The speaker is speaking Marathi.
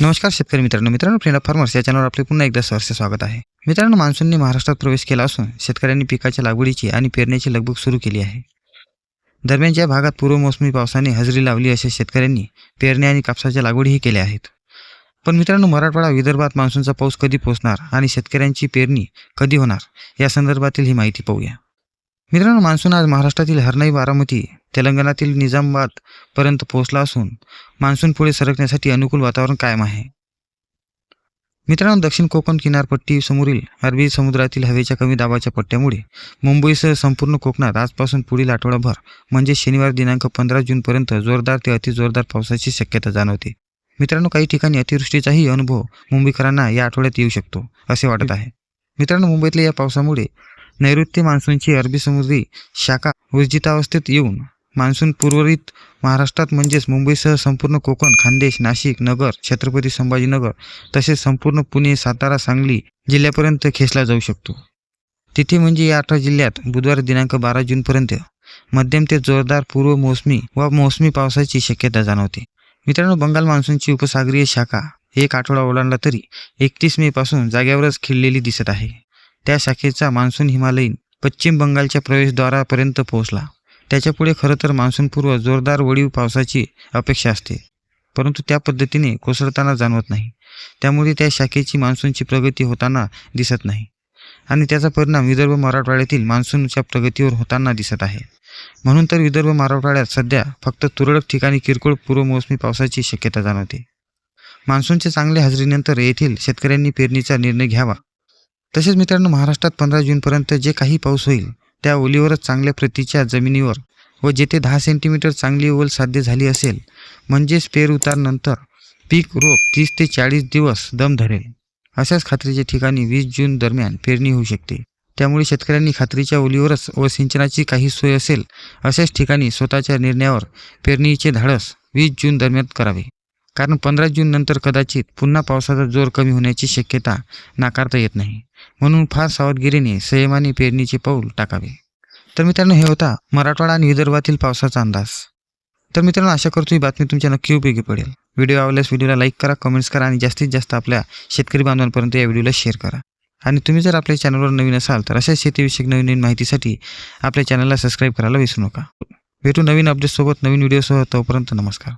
नमस्कार शेतकरी मित्रांनो मित्रांनो फ्रेंड ऑफ फार्मर्स या चॅनलवर आपले पुन्हा एकदा सहर्ष स्वागत आहे. मित्रांनो मान्सूनने महाराष्ट्रात प्रवेश केला असून शेतकऱ्यांनी पिकाच्या लागवडीची आणि पेरण्याची लगबग सुरू केली आहे. दरम्यानच्या भागात पूर्वमोसमी पावसाने हजेरी लावली अशा शेतकऱ्यांनी पेरण्या आणि कापसाच्या लागवडीही केल्या आहेत. पण मित्रांनो मराठवाडा विदर्भात मान्सूनचा पाऊस कधी पोहोचणार आणि शेतकऱ्यांची पेरणी कधी होणार या संदर्भातील ही माहिती पाहूया. मित्रांनो मान्सून आज महाराष्ट्रातील हरणाई बारामती तेलंगणातील निजामाबाद पर्यंत पोहोचला असून मान्सून पुढे सरकण्यासाठी अनुकूल वातावरण कायम आहे. मित्रांनो दक्षिण कोकण किनारपट्टी समोरील अरबी समुद्रातील हवेच्या कमी दाबाच्या पट्ट्यामुळे मुंबईसह संपूर्ण कोकणात आजपासून पुढील आठवडाभर म्हणजे शनिवार दिनांक पंधरा जूनपर्यंत जोरदार ते अतिजोरदार पावसाची शक्यता जाणवते. मित्रांनो काही ठिकाणी अतिवृष्टीचाही अनुभव मुंबईकरांना या आठवड्यात येऊ शकतो असे वाटत आहे. मित्रांनो मुंबईतल्या या पावसामुळे नैऋत्य मान्सूनची अरबी समुद्री शाखा ऊर्जितावस्थेत येऊन मान्सून पूर्वरित महाराष्ट्रात म्हणजेच मुंबईसह संपूर्ण कोकण खानदेश नाशिक नगर छत्रपती संभाजीनगर तसेच संपूर्ण पुणे सातारा सांगली जिल्ह्यापर्यंत खेचला जाऊ शकतो. तिथे म्हणजे या अठरा जिल्ह्यात बुधवार दिनांक बारा जूनपर्यंत मध्यम ते जोरदार पूर्व मोसमी व मोसमी पावसाची शक्यता जाणवते. मित्रांनो बंगाल मान्सूनची उपसागरीय शाखा एक आठवडा ओलांडला तरी एकतीस मे पासून जाग्यावरच खिळलेली दिसत आहे. त्या शाखेचा मान्सून हिमालयीन पश्चिम बंगालच्या प्रवेशद्वारापर्यंत पोहोचला. त्याच्यापुढे खरं तर मान्सूनपूर्व जोरदार वडीव पावसाची अपेक्षा असते. परंतु त्या पद्धतीने कोसळताना जाणवत नाही. त्यामुळे त्या शाखेची मान्सूनची प्रगती होताना दिसत नाही. आणि त्याचा परिणाम विदर्भ मराठवाड्यातील मान्सूनच्या प्रगतीवर होताना दिसत आहे. म्हणून तर विदर्भ मराठवाड्यात सध्या फक्त तुरळक ठिकाणी किरकोळ पूर्वमोसमी पावसाची शक्यता जाणवते. मान्सूनच्या चांगल्या हजेरीनंतर येथील शेतकऱ्यांनी पेरणीचा निर्णय घ्यावा. तसेच मित्रांनो महाराष्ट्रात पंधरा जूनपर्यंत जे काही पाऊस होईल त्या ओलीवरच चांगल्या प्रतीच्या जमिनीवर व जेथे दहा सेंटीमीटर चांगली ओल साध्य झाली असेल म्हणजेच पेर उतारनंतर पीक रोप तीस ते चाळीस दिवस दम धरेल. अशाच खात्रीच्या ठिकाणी वीस जून दरम्यान पेरणी होऊ शकते. त्यामुळे शेतकऱ्यांनी खात्रीच्या ओलीवरच व सिंचनाची काही सोय असेल अशाच ठिकाणी स्वतःच्या निर्णयावर पेरणीचे धाडस वीस जून दरम्यान करावे. कारण पंधरा जून नंतर कदाचित पुन्हा पावसाचा जोर कमी होण्याची शक्यता नाकारता येत नाही. म्हणून फार सावधगिरीने संयमाने पेरणीचे पाऊल टाकावे. तर मित्रांनो हे होता मराठवाडा आणि विदर्भातील पावसाचा अंदाज. तर मित्रांनो आशा करतो ही बातमी तुमच्या नक्की उपयोगी पडेल. व्हिडिओ आवडल्यास व्हिडिओला लाईक करा कमेंट्स करा आणि जास्तीत जास्त आपल्या शेतकरी बांधवांपर्यंत या व्हिडिओला शेअर करा. आणि तुम्ही जर आपल्या चॅनलवर नवीन असाल तर अशाच शेतीविषयक नवीन नवीन माहितीसाठी आपल्या चॅनलला सबस्क्राईब करायला विसरू नका. भेटू नवीन अपडेटसोबत नवीन व्हिडिओसह तोपर्यंत नमस्कार.